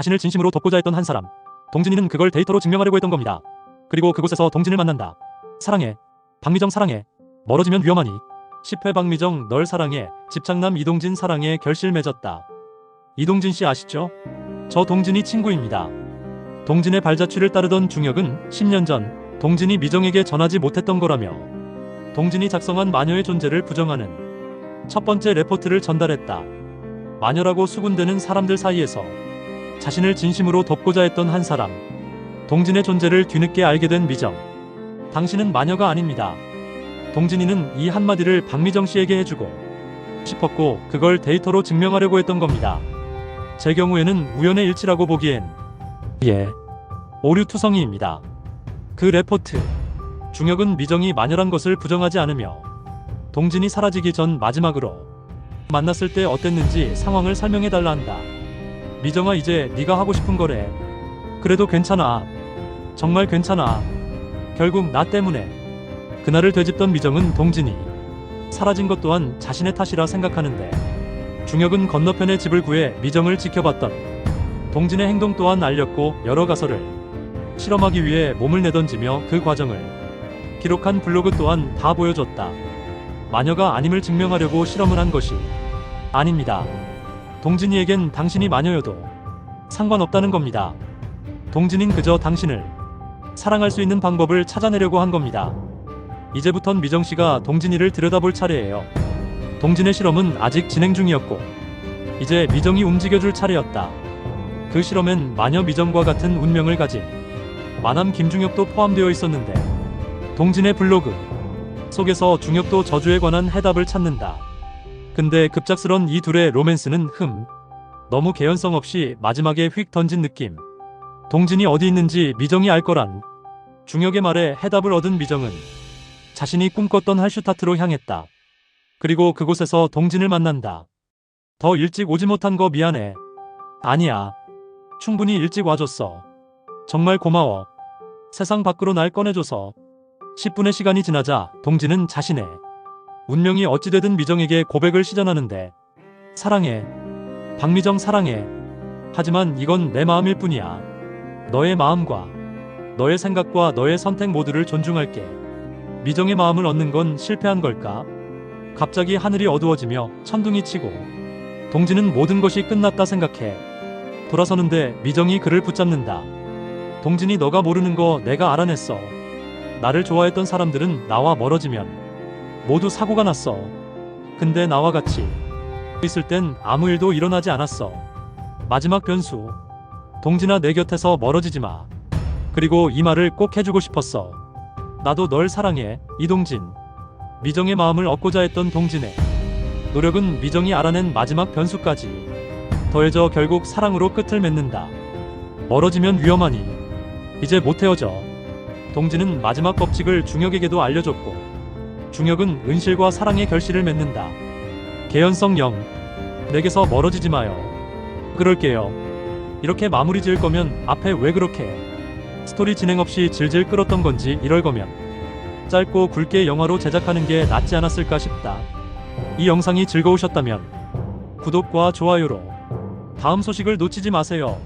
자신을 진심으로 돕고자 했던 한 사람. 동진이는 그걸 데이터로 증명하려고 했던 겁니다. 그리고 그곳에서 동진을 만난다. 사랑해. 박미정 사랑해. 멀어지면 위험하니. 10회 박미정 널 사랑해. 집착남 이동진 사랑해 결실 맺었다. 이동진 씨 아시죠? 저 동진이 친구입니다. 동진의 발자취를 따르던 중혁은 10년 전 동진이 미정에게 전하지 못했던 거라며 동진이 작성한 마녀의 존재를 부정하는 첫 번째 레포트를 전달했다. 마녀라고 수군대는 사람들 사이에서 자신을 진심으로 돕고자 했던 한 사람. 동진의 존재를 뒤늦게 알게 된 미정. 당신은 마녀가 아닙니다. 동진이는 이 한마디를 박미정 씨에게 해주고 싶었고 그걸 데이터로 증명하려고 했던 겁니다. 제 경우에는 우연의 일치라고 보기엔 예 오류 투성이입니다. 그 레포트 중혁은 미정이 마녀란 것을 부정하지 않으며 동진이 사라지기 전 마지막으로 만났을 때 어땠는지 상황을 설명해 달라 한다. 미정아 이제 네가 하고 싶은 거래. 그래도 괜찮아. 정말 괜찮아. 결국 나 때문에 그날을 되짚던 미정은 동진이 사라진 것 또한 자신의 탓이라 생각하는데 중혁은 건너편의 집을 구해 미정을 지켜봤던 동진의 행동 또한 알렸고 여러 가설을 실험하기 위해 몸을 내던지며 그 과정을 기록한 블로그 또한 다 보여줬다. 마녀가 아님을 증명하려고 실험을 한 것이 아닙니다. 동진이에겐 당신이 마녀여도 상관없다는 겁니다. 동진인 그저 당신을 사랑할 수 있는 방법을 찾아내려고 한 겁니다. 이제부턴 미정 씨가 동진이를 들여다볼 차례예요. 동진의 실험은 아직 진행 중이었고 이제 미정이 움직여줄 차례였다. 그 실험엔 마녀 미정과 같은 운명을 가진 마남 김중혁도 포함되어 있었는데 동진의 블로그 속에서 중혁도 저주에 관한 해답을 찾는다. 근데 급작스런 이 둘의 로맨스는 흠 너무 개연성 없이 마지막에 휙 던진 느낌. 동진이 어디 있는지 미정이 알 거란 중혁의 말에 해답을 얻은 미정은 자신이 꿈꿨던 할슈타트로 향했다. 그리고 그곳에서 동진을 만난다. 더 일찍 오지 못한 거 미안해. 아니야. 충분히 일찍 와줬어. 정말 고마워. 세상 밖으로 날 꺼내줘서. 10분의 시간이 지나자 동진은 자신의 운명이 어찌되든 미정에게 고백을 시전하는데 사랑해. 박미정 사랑해. 하지만 이건 내 마음일 뿐이야. 너의 마음과 너의 생각과 너의 선택 모두를 존중할게. 미정의 마음을 얻는 건 실패한 걸까? 갑자기 하늘이 어두워지며 천둥이 치고 동진은 모든 것이 끝났다 생각해. 돌아서는데 미정이 그를 붙잡는다. 동진이 너가 모르는 거 내가 알아냈어. 나를 좋아했던 사람들은 나와 멀어지면 모두 사고가 났어. 근데 나와 같이 있을 땐 아무 일도 일어나지 않았어. 마지막 변수. 동진아 내 곁에서 멀어지지 마. 그리고 이 말을 꼭 해주고 싶었어. 나도 널 사랑해, 이동진. 미정의 마음을 얻고자 했던 동진의 노력은 미정이 알아낸 마지막 변수까지 더해져 결국 사랑으로 끝을 맺는다. 멀어지면 위험하니 이제 못 헤어져. 동진은 마지막 법칙을 중혁에게도 알려줬고 중혁은 은실과 사랑의 결실을 맺는다. 개연성 0. 내게서 멀어지지 마요. 그럴게요. 이렇게 마무리 지을 거면 앞에 왜 그렇게 스토리 진행 없이 질질 끌었던 건지 이럴 거면 짧고 굵게 영화로 제작하는 게 낫지 않았을까 싶다. 이 영상이 즐거우셨다면 구독과 좋아요로 다음 소식을 놓치지 마세요.